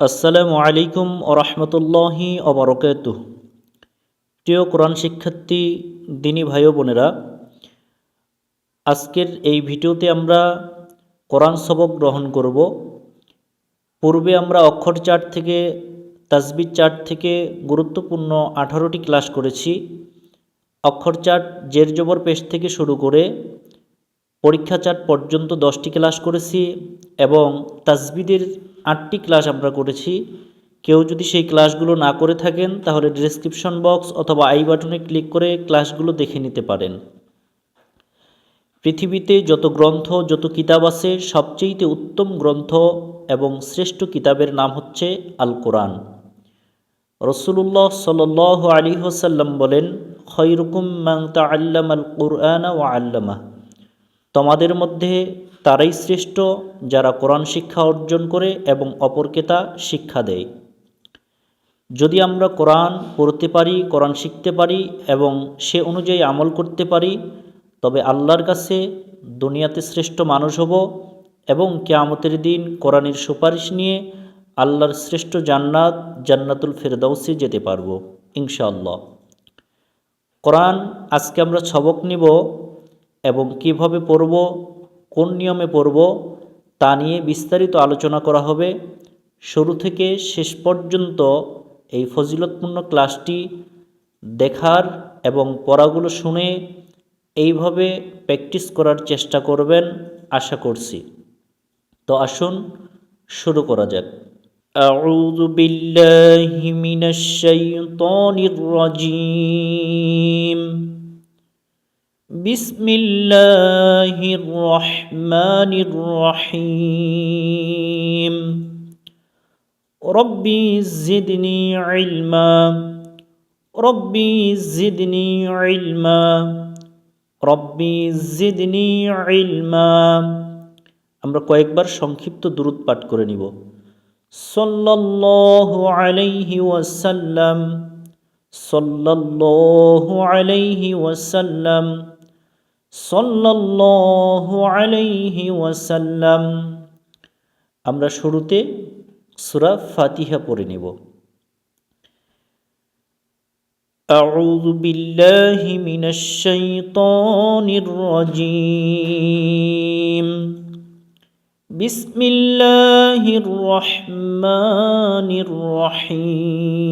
আসসালামু আলাইকুম ওরহমতুল্লাহি অবরকাত প্রিয় কোরআন শিক্ষার্থী, দিনী ভাই বোনেরা, আজকের এই ভিডিওতে আমরা কোরআন সবক গ্রহণ করব। পূর্বে আমরা অক্ষর চার্ট থেকে তাসবির চার্ট থেকে গুরুত্বপূর্ণ আঠারোটি ক্লাস করেছি। অক্ষর চার্ট জের জবর পেশ থেকে শুরু করে পরীক্ষা চার্ট পর্যন্ত দশটি ক্লাস করেছি এবং তাসবিদের আটটি ক্লাস আমরা করেছি। কেউ যদি সেই ক্লাসগুলো না করে থাকেন, তাহলে ডিসক্রিপশন বক্স অথবা আই বাটনে ক্লিক করে ক্লাসগুলো দেখে নিতে পারেন। পৃথিবীতে যত গ্রন্থ, যত কিতাব আছে, সবচেয়েতে উত্তম গ্রন্থ এবং শ্রেষ্ঠ কিতাবের নাম হচ্ছে আল কোরআন রসুল্লাহ সাল আলী হোসাল্লাম বলেন, খৈরকুম মাং তা আল্লাম আল কোরআন ও আল্লামা তোমাদের মধ্যে তারাই শ্রেষ্ঠ যারা কোরআন শিক্ষা অর্জন করে এবং অপরকে তা শিক্ষা দেয়। যদি আমরা কোরআন পড়তে পারি, কোরআন শিখতে পারি এবং সে অনুযায়ী আমল করতে পারি, তবে আল্লাহর কাছে দুনিয়াতে শ্রেষ্ঠ মানুষ হব এবং কেয়ামতের দিন কোরআনের সুপারিশ নিয়ে আল্লাহর শ্রেষ্ঠ জান্নাত জান্নাতুল ফেরদাউসে যেতে পারব, ইনশাআল্লাহ। কোরআন আজকে আমরা ছবক নিব এবং কিভাবে পড়ব কোন নিয়মে পড়ব তা নিয়ে বিস্তারিত আলোচনা করা হবে শুরু থেকে শেষ পর্যন্ত এই ফজিলতপূর্ণ ক্লাসটি দেখার এবং পড়াগুলো শুনে এইভাবে প্র্যাকটিস করার চেষ্টা করবেন আশা করছি তো আসুন শুরু করা যাক أعوذ بالله من الشيطان الرجيم بسم الله الرحمن الرحيم ربي زدني علما ربي زدني علما রব্বি জিদনি ইলমা আমরা কয়েকবার সংক্ষিপ্ত দূরত পাঠ করে নিব সাল্লাল্লাহু আলাইহি ওয়াসাল্লাম সাল্লাল্লাহু আলাইহি ওয়াসাল্লাম সাল্লাল্লাহু আলাইহি ওয়াসাল্লাম আমরা শুরুতে সূরা ফাতিহা পড়ে নেব أعوذ بالله من الشيطان الرجيم بسم الله الرحمن الرحيم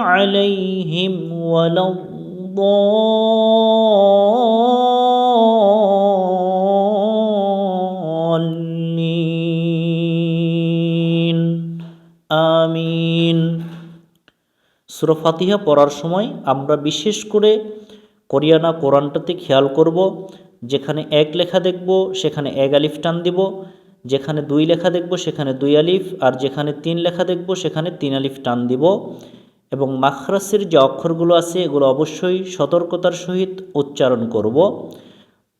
عليهم ولا الضالين আমিন সুরা ফাতিহা পড়ার সময় আমরা বিশেষ করে কোরিয়ানা কোরআনটাতে খেয়াল করব যেখানে এক লেখা দেখব সেখানে এক আলিফ টান দিব যেখানে দুই লেখা দেখব, সেখানে দুই আলিফ, আর যেখানে তিন লেখা দেখব, সেখানে তিন আলিফ টান দিব। এবং মাখরাসের যে অক্ষরগুলো আছে, এগুলো অবশ্যই সতর্কতার সহিত উচ্চারণ করব।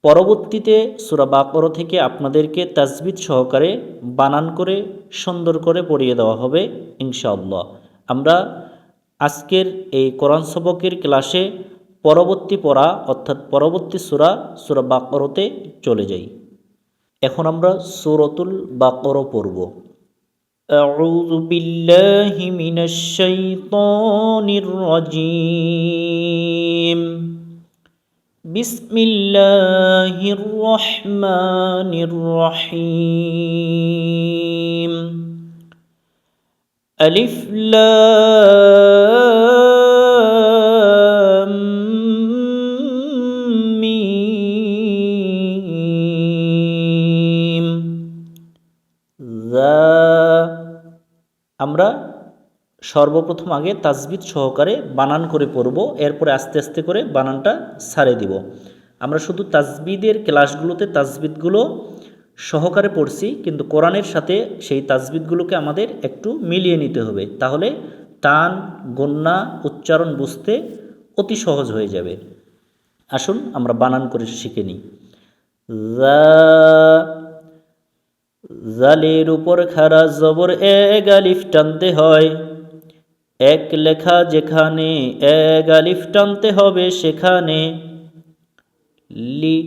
পরবর্তীতে সুরা বাকর থেকে আপনাদেরকে তাজবিদ সহকারে বানান করে, সুন্দর করে পড়িয়ে দেওয়া হবে, ইনশাআল্লাহ। আমরা আজকের এই কোরআন সবকের ক্লাসে পরবর্তী পড়া, অর্থাৎ পরবর্তী সুরা সুরা বাকরতে চলে যাই। এখন আমরা সুরতুল বাকর পড়ব أعوذ بالله من الشيطان الرجيم بسم الله الرحمن الرحيم ألف لام সর্বপ্রথম আগে তাজবিদ সহকারে বানান করে পড়ব, এরপরে আস্তে আস্তে করে বানানটা সারে দিব। আমরা শুধু তাজবিদের ক্লাসগুলোতে তাজবিদগুলো সহকারে পড়ছি, কিন্তু কোরআনের সাথে সেই তাজবিদগুলোকে আমাদের একটু মিলিয়ে নিতে হবে। তাহলে টান গন্যা উচ্চারণ বুঝতে অতি সহজ হয়ে যাবে। আসুন আমরা বানান করে শিখে নিই। জালের উপর খারা জবর এক আলিফ টানতে হয়। এক লেখা যেখানে এক আলিফ টানতে হবে সেখানে। লি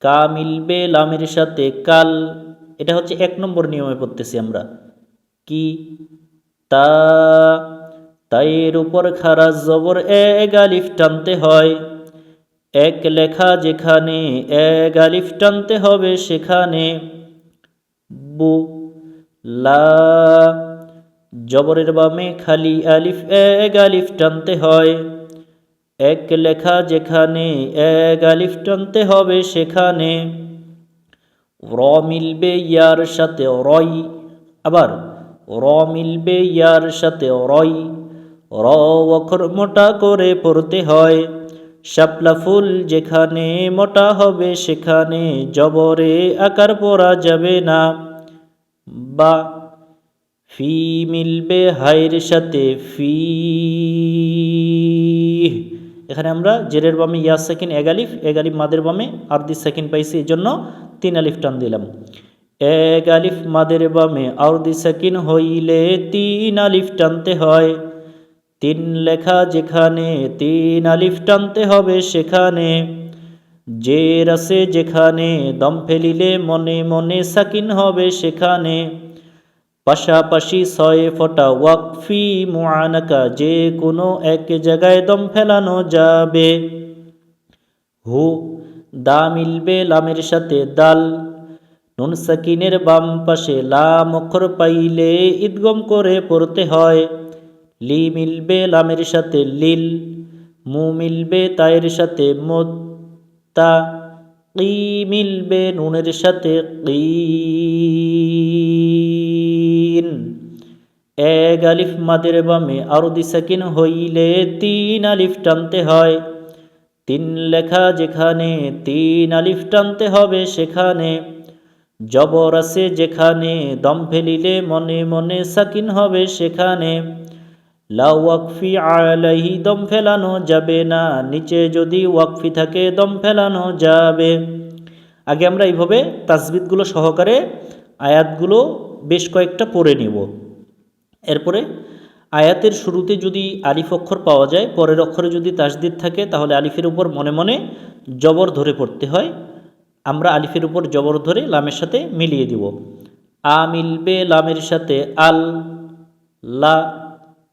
কা মিলবে লামের সাথে কাল, এটা হচ্ছে এক নম্বর নিয়মে পড়তেছি আমরা। কি? তা, তাইয়ের উপর খারা জবর এক আলিফ টানতে হয়। এক লেখা যেখানে এক আলিফ টানতে হবে সেখানে। বু, লা, জবরের বামে খালি আলিফ, এক আলিফ টানতে হয়। এক লেখা যেখানে এক আলিফ টানতে হবে সেখানে। র মিলবে ইয়ার সাথে রই, আবার র মিলবে ইয়ার সাথে রই। র অক্ষর মোটা করে পড়তে হয়। শাপলা ফুল যেখানে মোটা হবে, সেখানে জবরে আকার পরা যাবে না। বা ফি মিলবে হাইয়ের সাথে ফি। এখানে আমরা জেরের বামে ইয়া সেকেন্ড এগালিফ এগালিফ মাদের বামে আর দি সেকেন্ড পাইছি এই জন্য তিন আলিফ টান দিলাম। এক আলিফ মাদের বামে আর দি সেকেন্ড হইলে তিন আলিফ টানতে হয়। তিন লেখা যেখানে তিন আলিফ টানতে হবে সেখানে। জের আছে যেখানে দম ফেলিলে মনে মনে সাকিন হবে সেখানে। পাশাপাশি ছয় ফোটা ওয়াকফি মুআনাকা, যে কোনো এক জায়গায় দম ফেলানো যাবে। হু, দা মিলবে লামের সাথে দাল। নুন সাকিনের বাম পাশে লাম অক্ষর পাইলে ঈদগম করে পড়তে হয়। লি মিলবে লামের সাথে লিল, মু মিলবে তায়ের সাথে মোত্তা কি মিলবে নুনের সাথে কিন। এক আলিফ মাদের বামে আরও দিসাকিন হইলে তিন আলিফ টানতে হয়। তিন লেখা যেখানে তিন আলিফ টানতে হবে সেখানে। জবর আছে যেখানে, দম ফেলিলে মনে মনে সাকিন হবে সেখানে। লা ওয়াকফি দম ফেলানো যাবে না। নিচে যদি ওয়াকফি থাকে, দম ফেলানো যাবে। আগে আমরা এইভাবে তাসবিদগুলো সহকারে, আয়াতগুলো বেশ কয়েকটা পড়ে নিব। এরপরে আয়াতের শুরুতে যদি আলিফ অক্ষর পাওয়া যায়, পরের অক্ষরে যদি তাসদিদ থাকে, তাহলে আলিফের উপর মনে মনে জবর ধরে পড়তে হয়। আমরা আলিফের উপর জবর ধরে লামের সাথে মিলিয়ে দিব। আ মিলবে লামের সাথে আল, লা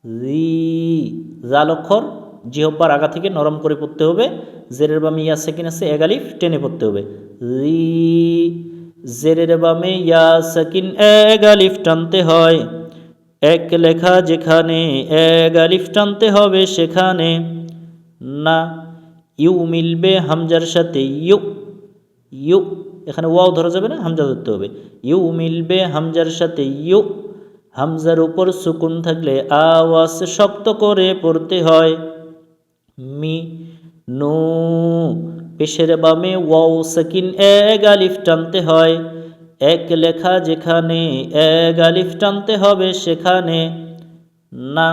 জি। জাল অক্ষর জিহব্বার আগা থেকে নরম করে পড়তে হবে। জেরের বামে ইয়া, সেকিন আছে এগালিফ টেনে পড়তে হবে। রি জেরের বামে ইয়া, সেকিন এগালিফ টানতে হয়। এক লেখা যেখানে, এক এগালিফ টানতে হবে সেখানে। না, ইউ মিলবে হামজার সাথে, ইউ ইউ, এখানে ওয়াও ধরা যাবে না, হামজা ধরতে হবে। ইউ মিলবে হামজার সাথে, ইউ হামজার উপর সুকুন থাকলে আওয়াজ শক্ত করে পড়তে হয়। মি, নু, পেশের বামে ওয়াও সাকিন এক আলিফ টানতে হয়। এক লেখা যেখানে এক আলিফ টানতে হবে সেখানে না।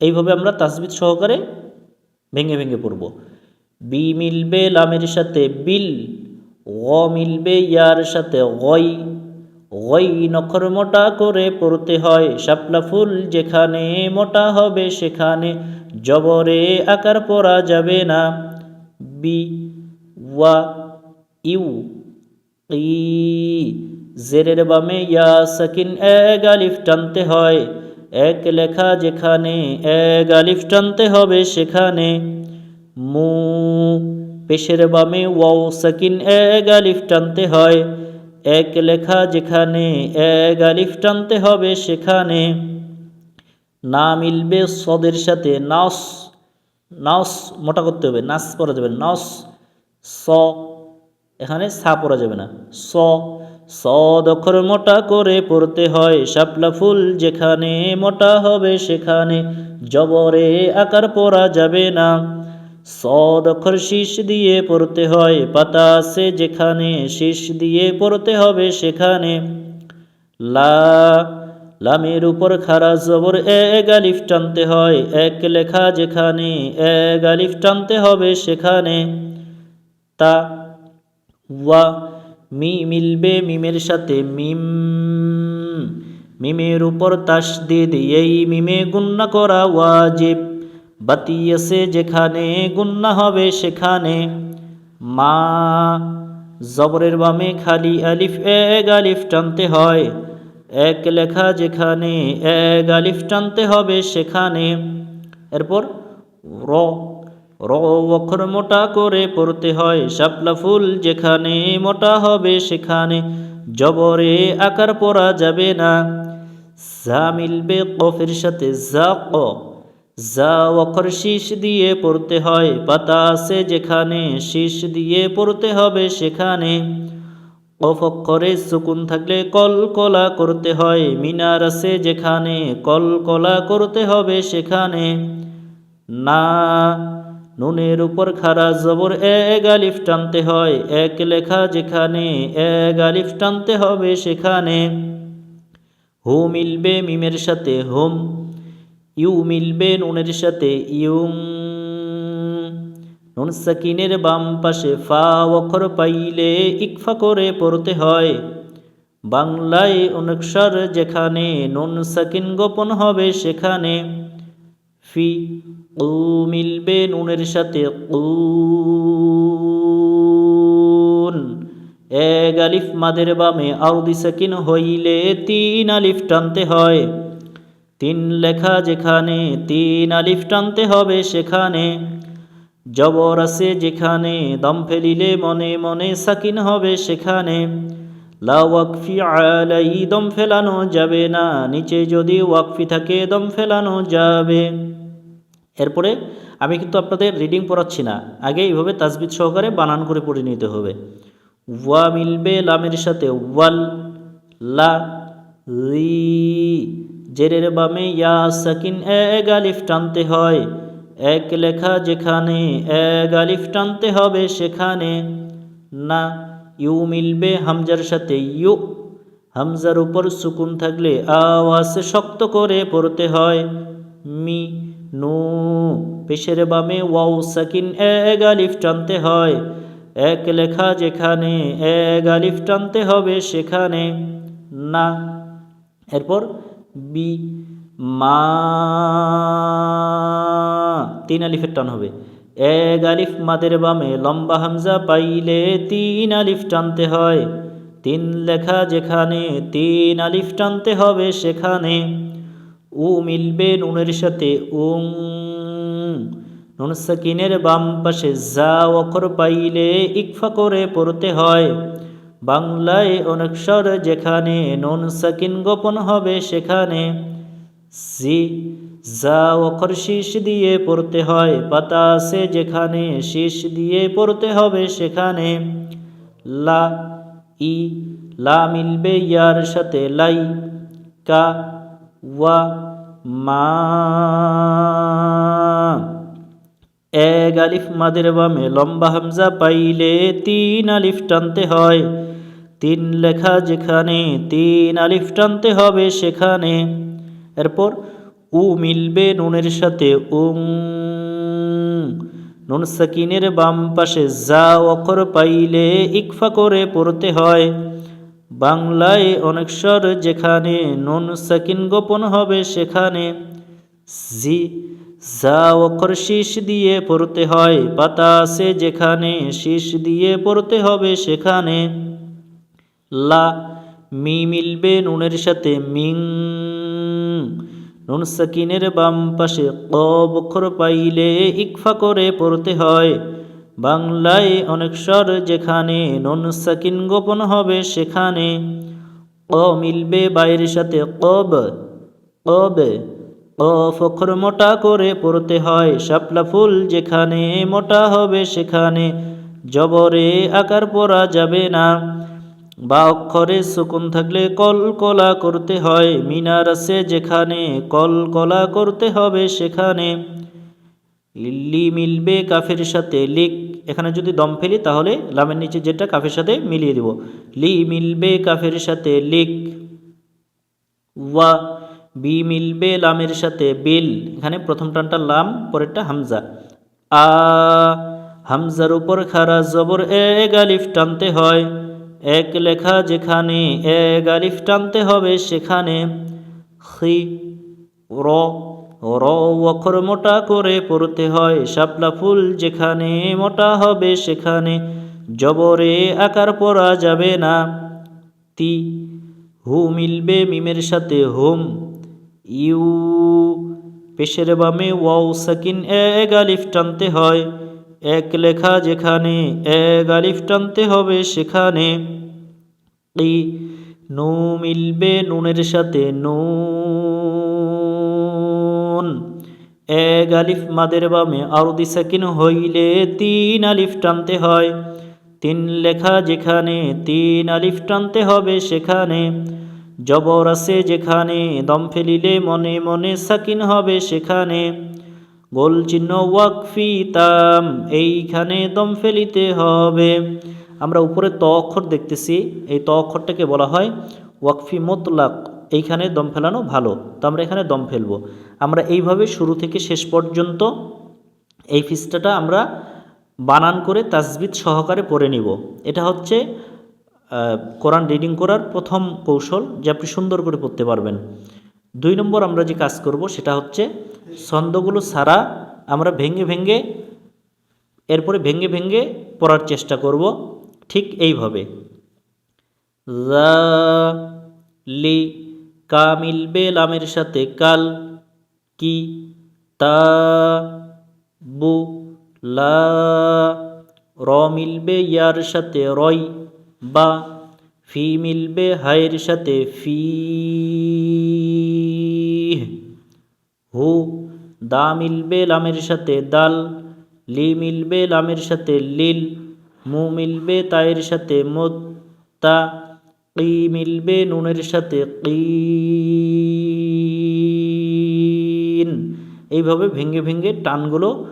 এইভাবে আমরা তাসবিদ সহকারে ভেঙে ভেঙে পড়ব। বি মিলবে লামের সাথে বিল ও মিলবে ইয়ার সাথে গই। ওই নখর মোটা করে পড়তে হয়, শাপলা ফুল যেখানে মোটা হবে সেখানে জবরে আকার পরা যাবে না। বি, ওয়া, ইউ, ই, জেরের বামে ইয়া সাকিন এক আলিফ টানতে হয়, এক লেখা যেখানে এক আলিফ টানতে হবে সেখানে। মু, পেশের বামে ওয়াও সাকিন এক আলিফ টানতে হয় এক লেখা যেখানে এক আলিফ টানতে হবে, সেখানে না মিলবে সদের সাথে নাস নাস মোটা করতে হবে, নাস পরা যাবে নস, স, এখানে সা পরা যাবে না, স, সদ অক্ষর মোটা করে পড়তে হয়, শাপলা ফুল যেখানে মোটা হবে, সেখানে জবরে আকার পরা যাবে না। সদ অক্ষর শীষ দিয়ে পড়তে হয়, পাতা আছে যেখানে, শীষ দিয়ে পড়তে হবে সেখানে। লা, লামের উপর খারা জবর এ গালিফ টানতে হয়, এক লেখা যেখানে এ গালিফ টানতে হবে সেখানে। তা, ওয়া, মি মিলবে মিমের সাথে, মিম, মিমের উপর তাসদিদ, এই মিমে গুন্না করা ওয়াজিব। বাতি আছে যেখানে গুন্না হবে সেখানে। মা, জবরের বামে খালি আলিফ, এক আলিফ টানতে হয়। এক লেখা যেখানে এক আলিফ টানতে হবে সেখানে। এরপর র র অক্ষর মোটা করে পড়তে হয়। শাপলা ফুল যেখানে মোটা হবে সেখানে। জবরে আকার পরা যাবে না। যা মিলবে কফের সাথে যা ক যা অক্ষর শীষ দিয়ে পড়তে হয়, পাতা আছে যেখানে, শীষ দিয়ে পড়তে হবে সেখানে। কফ অক্ষরে সুকুন থাকলে কল কলা করতে হয়, মিনার আছে যেখানে, কল কলা করতে হবে সেখানে। না, নুনের উপর খারা জবর এক আলিফ টানতে হয়, এক লেখা যেখানে, এক আলিফ টানতে হবে সেখানে। হু মিলবে মিমের সাথে, হোম ইউ মিলবে নুনের সাথে ইউং নুন সাকিনের বাম পাশে ফা অক্ষর পাইলে ইকফা করে পড়তে হয়। বাংলায় অনক্ষর যেখানে নুন সাকিন গোপন হবে সেখানে। ফি উ মিলবে নুনের সাথে কুন এক আলিফ মাদের বামে আউদি সাকিন হইলে তিন আলিফ টানতে হয়। তিন লেখা যেখানে তিন আলিফ টানতে হবে সেখানে। জবর আছে যেখানে, দম ফেলিলে মনে মনে সাকিন হবে সেখানে। লা ওয়াকফি আলাই দম ফেলানো যাবে না। নিচে যদি ওয়াকফি থাকে, দম ফেলানো যাবে। এরপরে আমি কিন্তু আপনাদের রিডিং পড়াচ্ছি না। আগে এইভাবে তাজবিদ সহকারে বানান করে পড়ে নিতে হবে। ওয়া মিলবে লামের সাথে, ওয়াল, লা, রি। জেরের বামে ইয়া সাকিন, এক আলিফ টানতে হয়। এক লেখা যেখানে, এক আলিফ টানতে হবে সেখানে। না, ইউ মিলবে হামজার সাথে, ইউ। হামজার উপর সুকুন থাকলে আওয়াজ শক্ত করে পড়তে হয়। মি, নু, পেশের বামে ওয়াও সাকিন, এক আলিফ টানতে হয়। এক লেখা যেখানে, এক আলিফ টানতে হবে সেখানে। না, এরপর বি মা তিন আলিফের টান হবে। এক আলিফ মাদের বামে লম্বা হামজা পাইলে তিন আলিফ টানতে হয়। তিন লেখা যেখানে তিন আলিফ টানতে হবে সেখানে উ মিলবে নুনের সাথে উং নুন সাকিনের বাম পাশে যা অক্ষর পাইলে ইকফা করে পড়তে হয়। বাংলায় অনেক স্বর যেখানে নুন সাকিন গোপন হবে সেখানে। সি যা অক্ষর শীষ দিয়ে পড়তে হয়, পাতা আছে যেখানে শীষ দিয়ে পড়তে হবে সেখানে। লা, ই, লা মিলবে ইয়ার সাথে লাই, কা, ওয়া, মা। এক আলিফ মাদের বামে লম্বা হামজা পাইলে তিন আলিফ টানতে হয়। তিন লেখা যেখানে, তিন আলিফ টানতে হবে সেখানে। এরপর, উ মিলবে নুনের সাথে উং নুন সাকিনের বাম পাশে, যা অক্ষর পাইলে ইকফা করে পড়তে হয়। বাংলায় অনেক স্বর যেখানে, নুন সাকিন গোপন হবে সেখানে। জি, যা অক্ষর শীষ দিয়ে পড়তে হয়, পাতা আছে যেখানে, শীষ দিয়ে পড়তে হবে সেখানে। লা, মি মিলবে নুনের সাথে মিং। নুন সাকিনের বাম পাশে কব অক্ষর পাইলে ইকফা করে পড়তে হয়। বাংলায় অনেক স্বর যেখানে নুন সাকিন গোপন হবে সেখানে। ক মিলবে বাইরের সাথে কব কব, কফ অক্ষর মোটা করে পড়তে হয়। শাপলা ফুল যেখানে মোটা হবে সেখানে, জবরে আকার পরা যাবে না। বা অক্ষরে সুকুন থাকলে কলকলা করতে হয়, মিনার আছে যেখানে কলকলা করতে হবে সেখানে। লি মিলবে কাফের সাথে, লিক, এখানে যদি দম ফেলি তাহলে লামের নিচে যেটা কাফের সাথে মিলিয়ে দিব। লি মিলবে কাফের সাথে, লিক, ওয়া, বি মিলবে লামের সাথে, বিল, এখানে প্রথম টানটা লাম, পরেরটা হামজা। আ, হামজার উপর খারা জবর এ গালিফ টানতে হয়। এক লেখা যেখানে এ গালিফ টানতে হবে, সেখানে খি, র র অক্ষর মোটা করে পড়তে হয়। শাপলা ফুল যেখানে মোটা হবে, সেখানে জবরে আকার পড়া যাবে না। তি, হু মিলবে মিমের সাথে, হুম, ইউ, পেশের বামে ওয়াও সাকিন এ গালিফ টানতে হয়। এক লেখা যেখানে এক আলিফ টানতে হবে সেখানে ই নু মিলবে নুনের সাথে নুন। এক আলিফ মাদের বামে আরদি সাকিন হইলে তিন আলিফ টানতে হয়। তিন লেখা যেখানে তিন আলিফ টানতে হবে সেখানে জবর আছে যেখানে, দম ফেলিলে মনে মনে সাকিন হবে সেখানে। গোল চিহ্ন ওয়াকফি তাম, এইখানে দম ফেলিতে হবে। আমরা উপরে ত অক্ষর দেখতেছি, এই ত অক্ষরটাকে বলা হয় ওয়াকফি মোতলাক, এইখানে দম ফেলানো ভালো, তো আমরা এখানে দম ফেলব। আমরা এইভাবে শুরু থেকে শেষ পর্যন্ত এই ফিস্টাটা আমরা বানান করে তাজবিদ সহকারে পড়ে নিব। এটা হচ্ছে কোরআন রিডিং করার প্রথম কৌশল যে আপনি সুন্দর করে পড়তে পারবেন। দুই নম্বর আমরা যে কাজ করব সেটা হচ্ছে ছন্দগুলো ছাড়া আমরা ভেঙে ভেঙে, এরপরে ভেঙে ভেঙে পড়ার চেষ্টা করব ঠিক এইভাবে। লি কা মিলবে লামের সাথে কাল কি তা বু লা র মিলবে ইয়ার সাথে রয় বা ফি মিলবে হায়ের সাথে ফি হু দা মিলবে লামের সাথে দাল, লি মিলবে লামের সাথে লিল, মু মিলবে তায়ের সাথে মুদ, তা কি মিলবে নুনের সাথে কিন। এইভাবে ভেঙে ভেঙে টানগুলো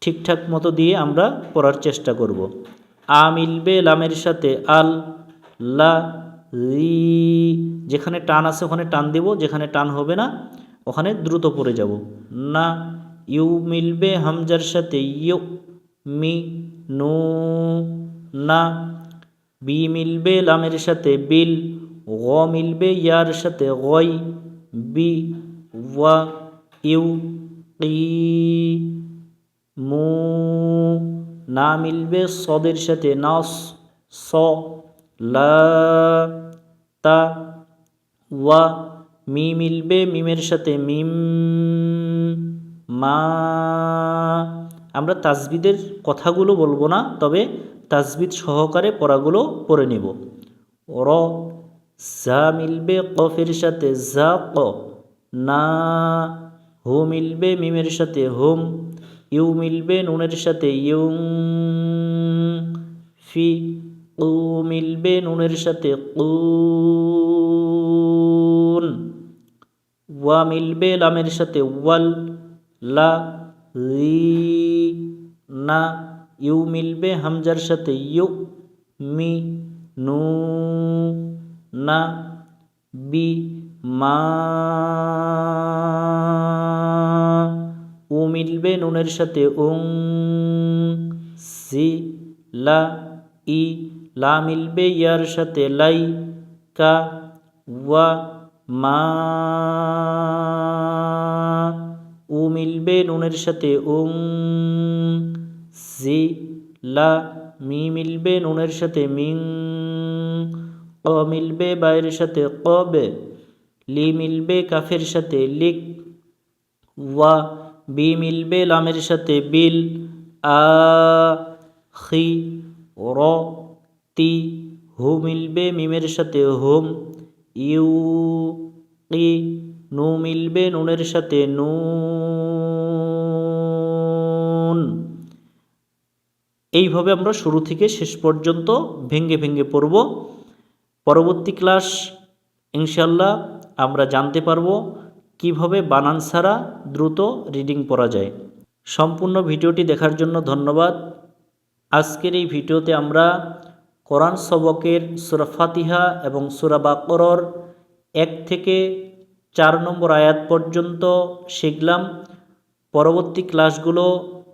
ঠিকঠাক মতো দিয়ে আমরা পড়ার চেষ্টা করব। আ মিলবে লামের সাথে আল, লা যেখানে টান আছে ওখানে টান দেব, যেখানে টান হবে না ওখানে দ্রুত পড়ে যাব। না, ইউ মিলবে হামজার সাথে, ইউ মি নু, না, বি মিলবে লামের সাথে, বিল, গ মিলবে ইয়ার সাথে, গই, বি, ওয়া, ইউ কি মু, না মিলবে সদের সাথে, নাস, স, লা, তা, ওয়া মি মিলবে মিমের সাথে মিম, মা। আমরা তাজবিদের কথাগুলো বলব না, তবে তাজবিদ সহকারে পড়াগুলো পড়ে নেব। র জা মিলবে কফের সাথে জা ক না। হু মিলবে মিমের সাথে হুম, ইউ মিলবে নুনের সাথে ইউং, ফি। কু মিলবে নুনের সাথে কুন ওয়া মিলবে লামের সাথে ওয়াল, লা, রি, না, ইউ মিলবে হামজার সাথে ইউ, মি, নু, না, বি, মা, উ মিলবে নুনের সাথে উং, সি, লা, ই, লা মিলবে ইয়ার সাথে লাই, কা, ওয়া মা উ মিলবে নুনের সাথে উং জি, লা, মি মিলবে নুনের সাথে মিং ক মিলবে বাইরের সাথে কবে, লি মিলবে কাফের সাথে লিক, ওয়া, বি মিলবে লামের সাথে বিল, আ র, তি, হু মিলবে মিমের সাথে হুম। ইউ কি নু মিলবে নুনের সাথে নুন। এইভাবে আমরা শুরু থেকে শেষ পর্যন্ত ভেঙ্গে ভেঙ্গে পড়ব। পরবর্তী ক্লাস ইনশাল্লাহ আমরা জানতে পারব কীভাবে বানান ছাড়া দ্রুত রিডিং পড়া যায়। সম্পূর্ণ ভিডিওটি দেখার জন্য ধন্যবাদ। আজকের এই ভিডিওতে আমরা কোরআন সবকের সুরা ফাতিহা এবং সুরা বাকরর এক থেকে চার নম্বর আয়াত পর্যন্ত শিখলাম। পরবর্তী ক্লাসগুলো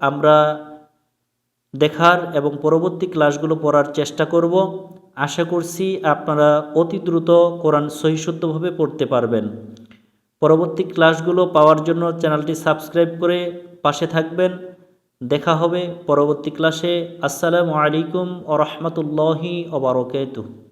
আমরা দেখার এবং পরবর্তী ক্লাসগুলো পড়ার চেষ্টা করব। আশা করছি আপনারা অতি দ্রুত কোরআন সহিশুদ্ধভাবে পড়তে পারবেন। পরবর্তী ক্লাসগুলো পাওয়ার জন্য চ্যানেলটি সাবস্ক্রাইব করে পাশে থাকবেন। দেখা হবে পরবর্তী ক্লাসে আসসালামু আলাইকুম ও রহমতুল্লাহি ওবরকাতুহ